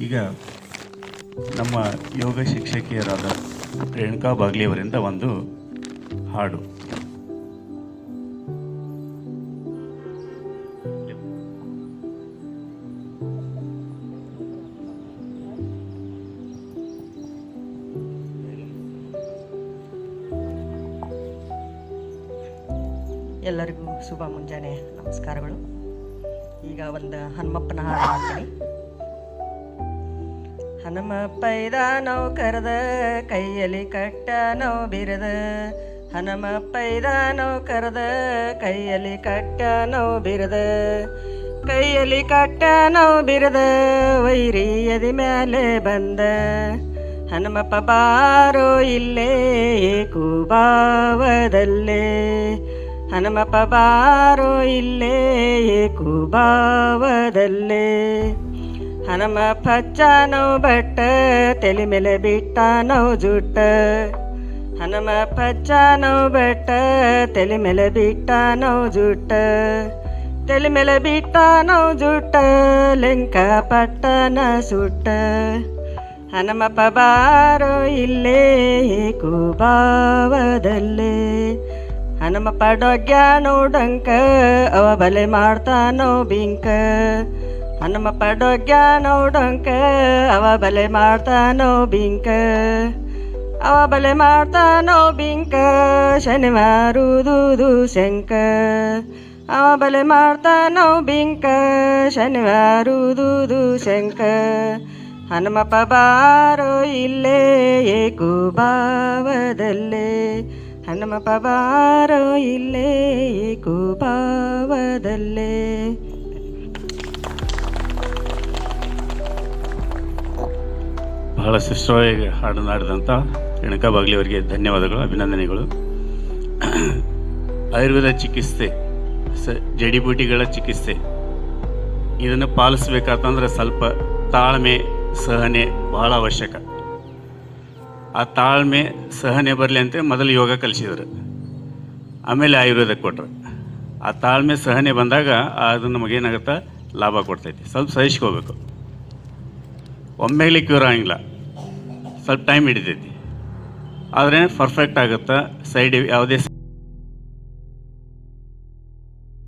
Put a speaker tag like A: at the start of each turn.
A: ಈಗ ನಮ್ಮ ಯೋಗ ಶಿಕ್ಷಕಿಯರಾದ ರೇಣುಕಾ ಬಾಗ್ಲಿಯವರಿಂದ ಒಂದು ಹಾಡು.
B: ಎಲ್ಲರಿಗೂ ಶುಭ ಮುಂಜಾನೆ. ನಮಸ್ಕಾರಗಳು. ಈಗ ಒಂದು ಹನುಮಪ್ಪನ ಹಾಡು ಹಾಡ್ತೀನಿ. ಹನುಮಪ್ಪ ಇದ ನಾವು ಕರೆದ, ಕೈಯಲ್ಲಿ ಕಟ್ಟ ನಾವು ಬಿರದ. ಹನುಮಪ್ಪ ಇದ ನಾವು ಕರೆದ, ಕೈಯಲ್ಲಿ ಕಟ್ಟ ನಾವು ಬಿರದ. ಕೈಯಲ್ಲಿ ಕಟ್ಟ ನಾವು ಬಿರದ, ವೈರಿ ಎದಿ ಮೇಲೆ ಬಂದ. ಹನುಮಪ್ಪ ಬಾರೋ ಇಲ್ಲೇ ಕುಬಾವದಲ್ಲೇ ಹನುಮಪ್ಪ ಬಾರೋ ಇಲ್ಲೇ ಕುಬಾವದಲ್ಲೇ ಹನುಮಪ್ಪ ನೋವು ಬಟ್ಟ ತಲೆ ಮೇಲೆ ಬಿಟ್ಟ ನೋವು ಜುಟ್ಟ. ಹನುಮಪ್ಪ ಹಚ್ಚನೋ ಬಟ್ಟ ತಲೆ ಮೇಲೆ ಬಿಟ್ಟ ನಾವು ಜುಟ್ಟ. ತಲೆ ಮೇಲೆ ಬಿಟ್ಟ ನೋವು ಜುಟ್ಟ, ಲೆಂಕ ಪಟ್ಟನ ಸುಟ್ಟ. ಹನುಮಪ್ಪ ಬಾರೋ ಇಲ್ಲೇ ಕುಬಾವದಲ್ಲೇ ಹನುಮಪ್ಪ ಡೊಗ್ಯ ನೋಡಂಕ ಅವ ಬಲೆ ಮಾಡ್ತಾನೋ ಬಿಂಕ. ಹನುಮಪ್ಪ ಪಡೋಗ್ಯ ನೋಡಂಕ ಅವ ಬಲೆ ಮಾಡ್ತಾನೋ ಬಿಂಕ. ಅವ ಬಲೆ ಮಾಡ್ತಾನೋ ಬಿಂಕ ಶನಿವಾರುದುದು ಶಂಕ. ಅವ ಬಲೆ ಮಾಡ್ತಾನೋ ಬಿಂಕ ಶನಿವಾರುದುದು ಶಂಕ. ಹನುಮಪ್ಪ ಬಾರೋ ಇಲ್ಲೇ ಕುಬಾವದಲ್ಲೇ ಹನುಮಪ್ಪ ಬಾರೋ ಇಲ್ಲೇ ಕುಬಾವದಲ್ಲೇ
A: ಬಹಳ ಸುಶ್ರವಾಗಿ ಹಾಡನಾಡಿದಂಥ ರೇಣುಕಾ ಬಾಗ್ಲಿ ಧನ್ಯವಾದಗಳು, ಅಭಿನಂದನೆಗಳು. ಆಯುರ್ವೇದ ಚಿಕಿತ್ಸೆ, ಸ, ಜಡಿಬೂಟಿಗಳ ಚಿಕಿತ್ಸೆ. ಇದನ್ನು ಪಾಲಿಸ್ಬೇಕಾತಂದ್ರೆ ಸ್ವಲ್ಪ ತಾಳ್ಮೆ, ಸಹನೆ ಬಹಳ ಅವಶ್ಯಕ. ಆ ತಾಳ್ಮೆ, ಸಹನೆ ಬರಲಿ ಅಂತ ಮೊದಲು ಯೋಗ ಕಲಿಸಿದ್ರು. ಆಮೇಲೆ ಆಯುರ್ವೇದ ಕೊಟ್ರು. ಆ ತಾಳ್ಮೆ, ಸಹನೆ ಬಂದಾಗ ಅದು ನಮಗೇನಾಗುತ್ತೆ ಲಾಭ ಕೊಡ್ತೈತಿ. ಸ್ವಲ್ಪ ಸಹಿಸ್ಕೋಬೇಕು. ಒಮ್ಮೆಲೆ ಕ್ಯೂರ್ ಆಗಿಲ್ಲ. ಸ್ವಲ್ಪ ಟೈಮ್ ಹಿಡಿತೈತಿ. ಆದರೆ ಪರ್ಫೆಕ್ಟ್ ಆಗುತ್ತೆ? ಸೈಡ್ ಯಾವುದೇ